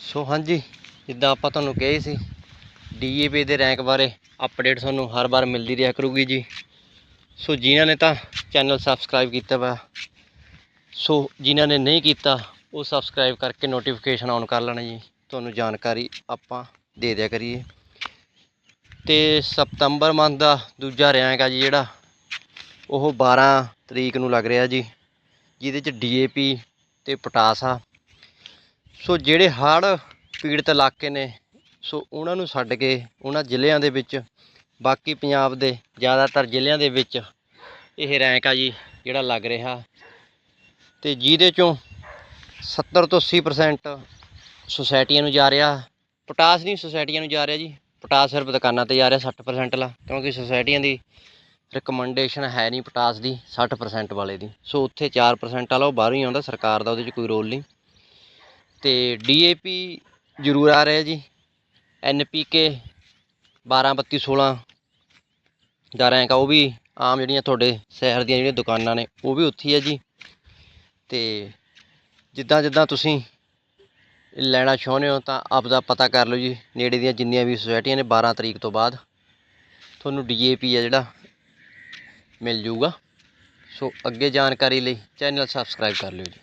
ਸੋ ਹਾਂਜੀ, ਜਿੱਦਾਂ ਆਪਾਂ ਤੁਹਾਨੂੰ ਕਹੇ ਸੀ ਡੀਏਪੀ ਦੇ ਰੈਂਕ ਬਾਰੇ ਅਪਡੇਟ ਤੁਹਾਨੂੰ ਹਰ ਵਾਰ ਮਿਲਦੀ ਰਿਹਾ ਕਰੂਗੀ ਜੀ। ਸੋ ਜਿਨ੍ਹਾਂ ਨੇ ਤਾਂ ਚੈਨਲ ਸਬਸਕ੍ਰਾਈਬ ਕੀਤਾ ਵਾ, ਸੋ ਜਿਨ੍ਹਾਂ ਨੇ ਨਹੀਂ ਕੀਤਾ, ਉਹ ਸਬਸਕ੍ਰਾਈਬ ਕਰਕੇ ਨੋਟੀਫਿਕੇਸ਼ਨ ਔਨ ਕਰ ਲੈਣਾ ਜੀ। ਤੁਹਾਨੂੰ ਜਾਣਕਾਰੀ ਆਪਾਂ ਦੇ ਦਿਆ ਕਰੀਏ। ਤੇ ਸਤੰਬਰ ਮੰਥ ਦਾ ਦੂਜਾ ਰੈਂਕ ਆ ਜੀ ਜਿਹੜਾ, ਉਹ 12 ਤਰੀਕ ਨੂੰ ਲੱਗ ਰਿਹਾ ਜੀ, ਜਿਹਦੇ ਚ ਡੀਏਪੀ ਤੇ ਪੋਟਾਸ ਆ। ਸੋ ਜਿਹੜੇ ਹੜ੍ਹ ਪੀੜਤ ਇਲਾਕੇ ਨੇ, ਸੋ ਉਹਨਾਂ ਨੂੰ ਛੱਡ ਕੇ ਉਹਨਾਂ ਜ਼ਿਲ੍ਹਿਆਂ ਦੇ ਵਿੱਚ, ਬਾਕੀ ਪੰਜਾਬ ਦੇ ਜ਼ਿਆਦਾਤਰ ਜ਼ਿਲ੍ਹਿਆਂ ਦੇ ਵਿੱਚ ਇਹ ਰੈਂਕ ਆ ਜੀ ਜਿਹੜਾ ਲੱਗ ਰਿਹਾ। ਤੇ ਜਿਹਦੇ ਚੋਂ 70 ਤੋਂ 80% ਸੁਸਾਇਟੀਆਂ ਨੂੰ ਜਾ ਰਿਹਾ। ਪੋਟਾਸ ਨਹੀਂ ਸੁਸਾਇਟੀਆਂ ਨੂੰ ਜਾ ਰਿਹਾ ਜੀ। ਪੋਟਾਸ ਸਿਰਫ ਦੁਕਾਨਾਂ ਤੇ ਜਾ ਰਿਹਾ 60% ਲਾ, ਕਿਉਂਕਿ ਸੁਸਾਇਟੀਆਂ ਦੀ ਰਿਕਮੈਂਡੇਸ਼ਨ ਹੈ ਨਹੀਂ ਪੋਟਾਸ ਦੀ 60% ਵਾਲੇ ਦੀ। ਸੋ ਉੱਥੇ 4% ਵਾਲਾ ਉਹ ਬਾਹਰੋਂ ਹੀ ਆਉਂਦਾ, ਸਰਕਾਰ ਦਾ ਉਹਦੇ 'ਚ ਕੋਈ ਰੋਲ ਨਹੀਂ। ਤੇ ਡੀਏਪੀ ਜ਼ਰੂਰ ਆ ਰਿਹਾ ਜੀ। ਐਨਪੀਕੇ 12 32 16 ਦਾ ਰੈਂਕ ਆ, ਉਹ ਵੀ ਆਮ ਜਿਹੜੀਆਂ ਤੁਹਾਡੇ ਸ਼ਹਿਰ ਦੀਆਂ ਜਿਹੜੀਆਂ ਦੁਕਾਨਾਂ ਨੇ, ਉਹ ਵੀ ਉੱਥੇ ਹੈ ਜੀ। ਤੇ ਜਿੱਦਾਂ ਜਿੱਦਾਂ ਤੁਸੀਂ ਲੈਣਾ ਚਾਹੁੰਦੇ ਹੋ ਤਾਂ ਆਪਦਾ ਪਤਾ ਕਰ ਲਓ ਜੀ, ਨੇੜੇ ਦੀਆਂ ਜਿੰਨੀਆਂ ਵੀ ਸੁਸਾਇਟੀਆਂ ਨੇ 12 ਤਰੀਕ ਤੋਂ ਬਾਅਦ, ਤੁਹਾਨੂੰ ਡੀਏਪੀ ਆ ਜਿਹੜਾ ਮਿਲ ਜੂਗਾ ਸੋ ਅੱਗੇ ਜਾਣਕਾਰੀ ਲਈ ਚੈਨਲ ਸਬਸਕ੍ਰਾਈਬ ਕਰ ਲਿਓ ਜੀ।